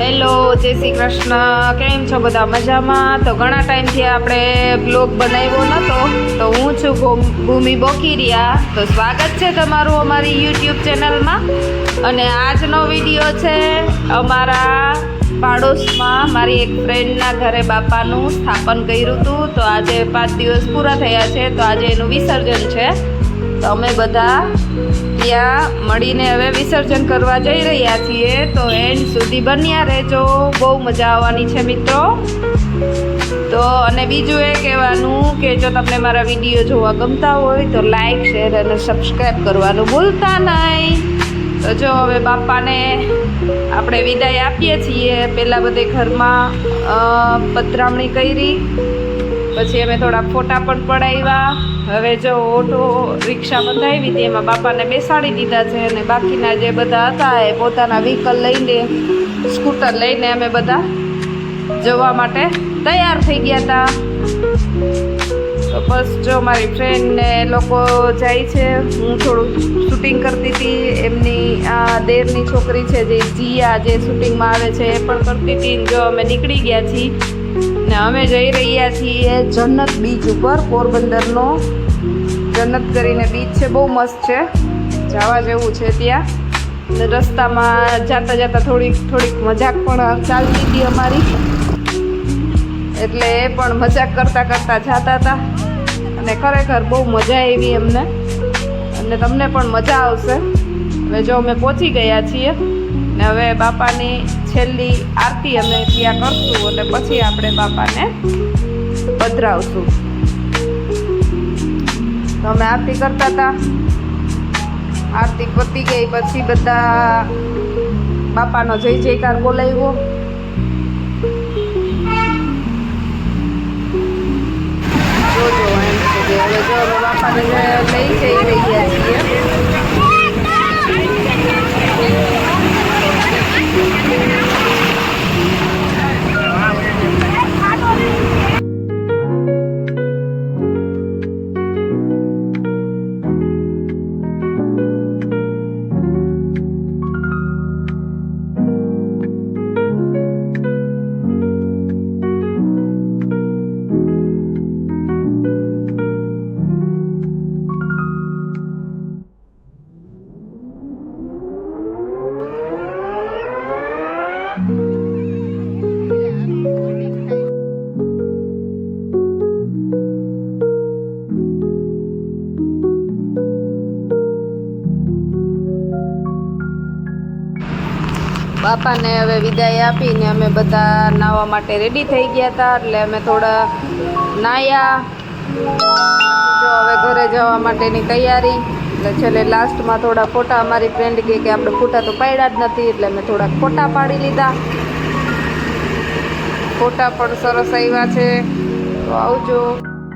Hello, જય શ્રી કૃષ્ણ. કેમ છો બધા મજામાં? તો ઘણા ટાઈમથી આપણે બ્લોગ બનાવ્યો નહોતો તો હું છું ભૂમિ બોકીરિયા. તો સ્વાગત છે તમારું અમારી યુટ્યુબ ચેનલમાં. અને આજનો વીડિયો છે અમારા પાડોશમાં. મારી એક ફ્રેન્ડના ઘરે બાપાનું સ્થાપન કર્યું હતું. તો આજે પાંચ દિવસ પૂરા થયા છે. તો આજે એનું વિસર્જન છે. અમે બધા ત્યાં મળીને હવે વિસર્જન કરવા જઈ રહ્યા છીએ. તો એન્ડ સુધી બન્યા રહેજો. બહુ મજા આવવાની છે મિત્રો. તો અને બીજું એ કહેવાનું કે જો તમને મારા વીડિયો જોવા ગમતા હોય તો લાઈક શેર અને સબસ્ક્રાઈબ કરવાનું ભૂલતા નહીં. તો જો હવે બાપાને આપણે વિદાય આપીએ છીએ. પહેલાં બધે ઘરમાં પધરામણી કરી. પછી અમે થોડા ફોટા પણ પડાવ્યા. હવે જો ઓટો રિક્ષા બંધાવી હતી, એમાં બાપાને બેસાડી દીધા છે અને બાકીના જે બધા હતા એ પોતાના વ્હીકલ લઈને સ્કૂટર લઈને અમે બધા જવા માટે તૈયાર થઈ ગયા હતા. તો બસ જો મારી ફ્રેન્ડને લોકો જાય છે, હું થોડું શૂટિંગ કરતી હતી. એમની આ દેરની છોકરી છે, જે જીયા જે શૂટિંગમાં આવે છે, એ પણ કરતી હતી. જો અમે નીકળી ગયા છીએ ને અમે જઈ રહ્યા છીએ જન્નત બીચ ઉપર, પોરબંદરનો. જન્નત કરીને બીચ છે, બહુ મસ્ત છે. જવા જેવું છે ત્યાં. ને રસ્તામાં જાતા જાતા થોડીક થોડીક મજાક પણ ચાલતી હતી અમારી. એટલે એ પણ મજાક કરતાં કરતાં જતા હતા. અને ખરેખર બહુ મજા આવી એમને અને તમને પણ મજા આવશે. હવે જો અમે પહોંચી ગયા છીએ ને હવે બાપાની છેલ્લી આરતી અમે ત્યાં કરશું અને પછી આપણે બાપાને પધરાવશું. તો અમે આરતી કરતા હતા. આરતી પતી ગઈ પછી બધા બાપાનો જય જયકાર બોલાવ્યો. જોજો એમ હવે જો બાપાને લઈ જઈ બાપાને હવે વિદાય આપીને અમે બધા નાહવા માટે રેડી થઈ ગયા હતા, એટલે અમે થોડા નાહ્યા. જો હવે ઘરે જવા માટેની તૈયારી. એટલે છેલ્લે લાસ્ટમાં થોડા ફોટા અમારી ફ્રેન્ડ કહે કે આપણે ફોટા તો પાડ્યા જ નથી, એટલે અમે થોડાક ફોટા પાડી લીધા. ફોટા પણ સરસ આવ્યા છે. તો આવજો.